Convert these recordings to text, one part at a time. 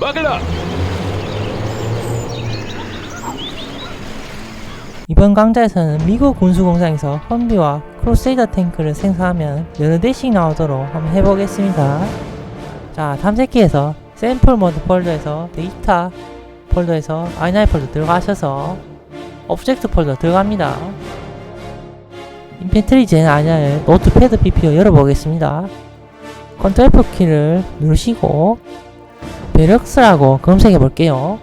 막으라! 이번 강좌에서는 미국 군수공장에서 험비와 크루세이더 탱크를 생산하면 여러 대씩 나오도록 한번 해보겠습니다. 자, 탐색기에서 샘플 모드 폴더에서 데이터 폴더에서 i9 폴더 들어가셔서 오브젝트 폴더 들어갑니다. 인펜트리 젠 아냐를 노트패드 PP로 열어보겠습니다. 컨트롤 F키를 누르시고 베럭스라고 검색해 볼게요.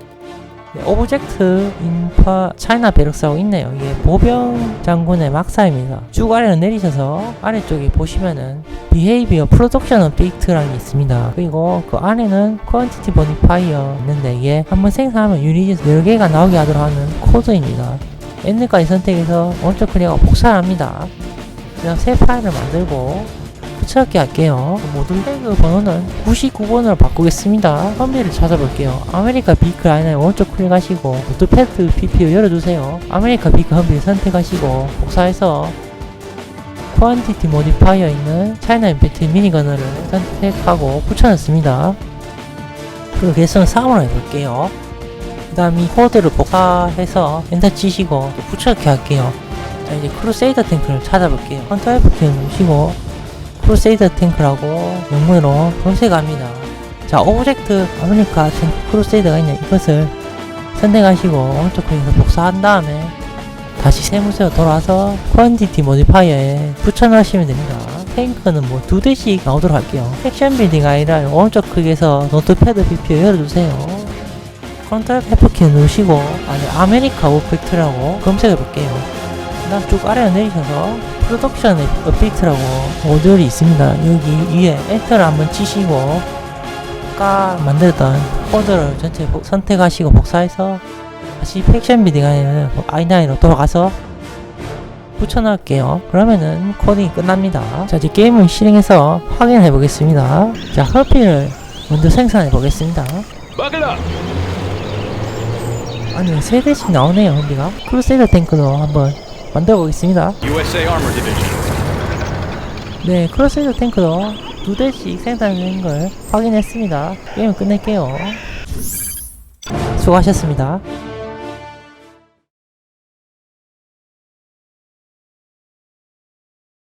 네, 오브젝트 인파 차이나 베럭스라고 있네요. 이게 보병 장군의 막사입니다. 쭉 아래로 내리셔서 아래쪽에 보시면은 Behavior Production Update라는 게 있습니다. 그리고 그 안에는 Quantity 있는데 이게 한번 생산하면 유닛에서 10개가 나오게 하도록 하는 코드입니다. N까지 선택해서 오른쪽 클릭하고 복사를 합니다. 그다음 새 파일을 만들고 붙여넣기 할게요. 모듈 태그 번호는 99번으로 바꾸겠습니다. 험비를 찾아볼게요. 아메리카 비크 라인에 오른쪽 클릭하시고 노트패드 PP를 열어주세요. 아메리카 비크 험비를 선택하시고 복사해서 쿼안티티 모디파이어 있는 차이나 임팩트 미니건을 선택하고 붙여넣습니다. 그리고 개성 3으로 해볼게요. 그 다음 이 코드를 복사해서 엔터 치시고 또 붙여넣기 할게요. 자 이제 크루세이더 탱크를 찾아볼게요. 컨트롤 F키를 누르시고 크루세이더 탱크라고 영문으로 검색합니다. 자, 오브젝트 아메리카 탱크 크루세이더가 있네. 이것을 선택하시고 오른쪽 클릭해서 복사한 다음에 다시 세무새로 돌아와서 퀀티티 모디파이어에 붙여넣으시면 됩니다. 탱크는 뭐 두 대씩 나오도록 할게요. 섹션 빌딩 아니라 오른쪽 클릭해서 노트패드 BP를 열어주세요. 컨트롤 F키 누르시고 아니 아메리카 오펙트라고 검색해 볼게요. 그 다음 쭉 아래로 내리셔서 프로덕션 업데이트라고 모듈이 있습니다. 여기 위에 엔터를 한번 치시고 아까 만들었던 코드를 전체 복- 선택하시고 복사해서 다시 팩션 비딩 안에는 i9로 돌아가서 붙여넣을게요. 그러면은 코딩이 끝납니다. 자 이제 게임을 실행해서 확인해 보겠습니다. 자 허피를 먼저 생산해 보겠습니다. 막으라! 아니 세 대씩 나오네요 허비가 크루세이더 탱크도 한번 만들어 보겠습니다. 네, 크로스헤드 탱크도 두 대씩 생산되는 걸 확인했습니다. 게임을 끝낼게요. 수고하셨습니다.